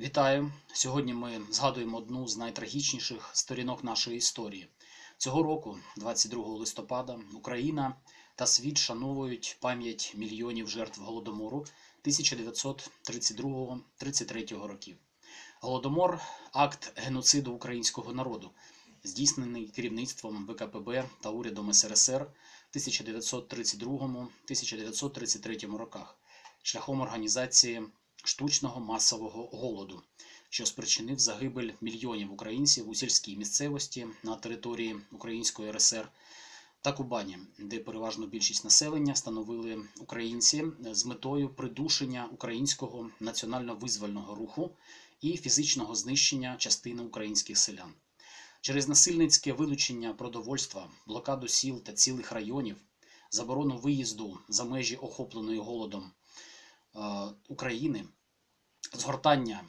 Вітаю! Сьогодні ми згадуємо одну з найтрагічніших сторінок нашої історії. Цього року, 22 листопада, Україна та світ шановують пам'ять мільйонів жертв голодомору 1932-33 років. Голодомор акт геноциду українського народу, здійснений керівництвом ВКПБ та урядом СРСР в 1932-1933 роках шляхом організації штучного масового голоду, що спричинив загибель мільйонів українців у сільській місцевості на території Української РСР та Кубані, де переважно більшість населення становили українці з метою придушення українського національно-визвольного руху і фізичного знищення частини українських селян. Через насильницьке вилучення продовольства, блокаду сіл та цілих районів, заборону виїзду за межі охопленої голодом е, України, згортання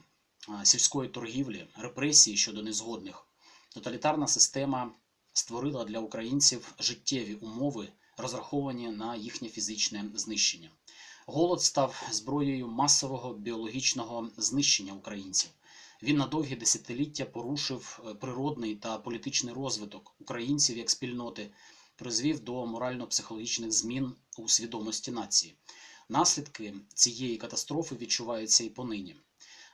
сільської торгівлі, репресії щодо незгодних, тоталітарна система створила для українців життєві умови, розраховані на їхнє фізичне знищення. Голод став зброєю масового біологічного знищення українців. Він на довгі десятиліття порушив е, природний та політичний розвиток українців як спільноти, призвів до морально-психологічних змін у свідомості нації. Наслідки цієї катастрофи відчуваються і понині.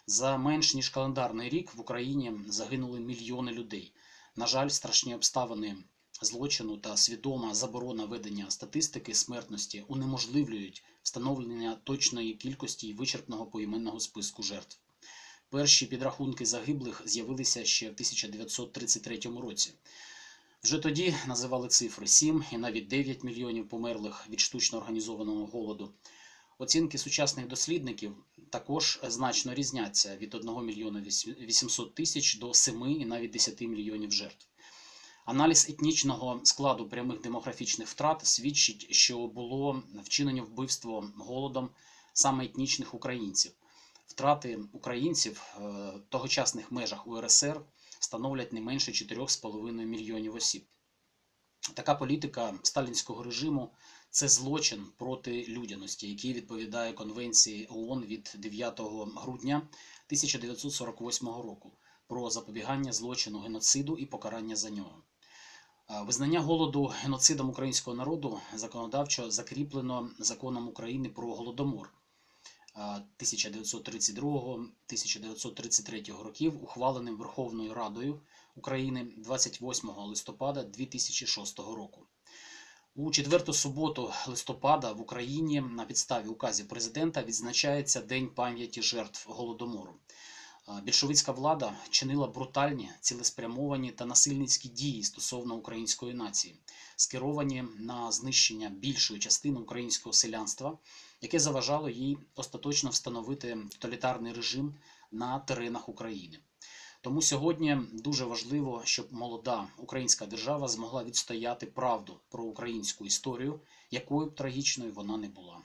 За менш ніж календарний рік в Україні загинули мільйони людей. На жаль, страшні обставини злочину та свідома заборона ведення статистики смертності унеможливлюють встановлення точної кількості і вичерпного поіменного списку жертв. Перші підрахунки загиблих з'явилися ще в 1933 році. Вже тоді називали цифри 7 і навіть 9 мільйонів померлих від штучно організованого голоду. Оцінки сучасних дослідників також значно різняться від 1 мільйона 800 тисяч до 7 і навіть 10 мільйонів жертв. Аналіз етнічного складу прямих демографічних втрат свідчить, що було вчинено вбивство голодом саме етнічних українців. Втрати українців е, в тогочасних межах УРСР становлять не менше 4,5 мільйонів осіб. Така політика сталінського режиму це злочин проти людяності, який відповідає Конвенції ООН від 9 грудня 1948 року про запобігання злочину геноциду і покарання за нього. Визнання голоду геноцидом українського народу законодавчо закріплено законом України про голодомор 1932-1933 років, ухваленим Верховною Радою України 28 листопада 2006 року. У четверту суботу листопада в Україні на підставі указів президента відзначається День пам'яті жертв голодомору. Більшовицька влада чинила брутальні, цілеспрямовані та насильницькі дії стосовно української нації, скеровані на знищення більшої частини українського селянства, яке заважало їй остаточно встановити тоталітарний режим на теренах України. Тому сьогодні дуже важливо, щоб молода українська держава змогла відстояти правду про українську історію, якою б трагічною вона не була.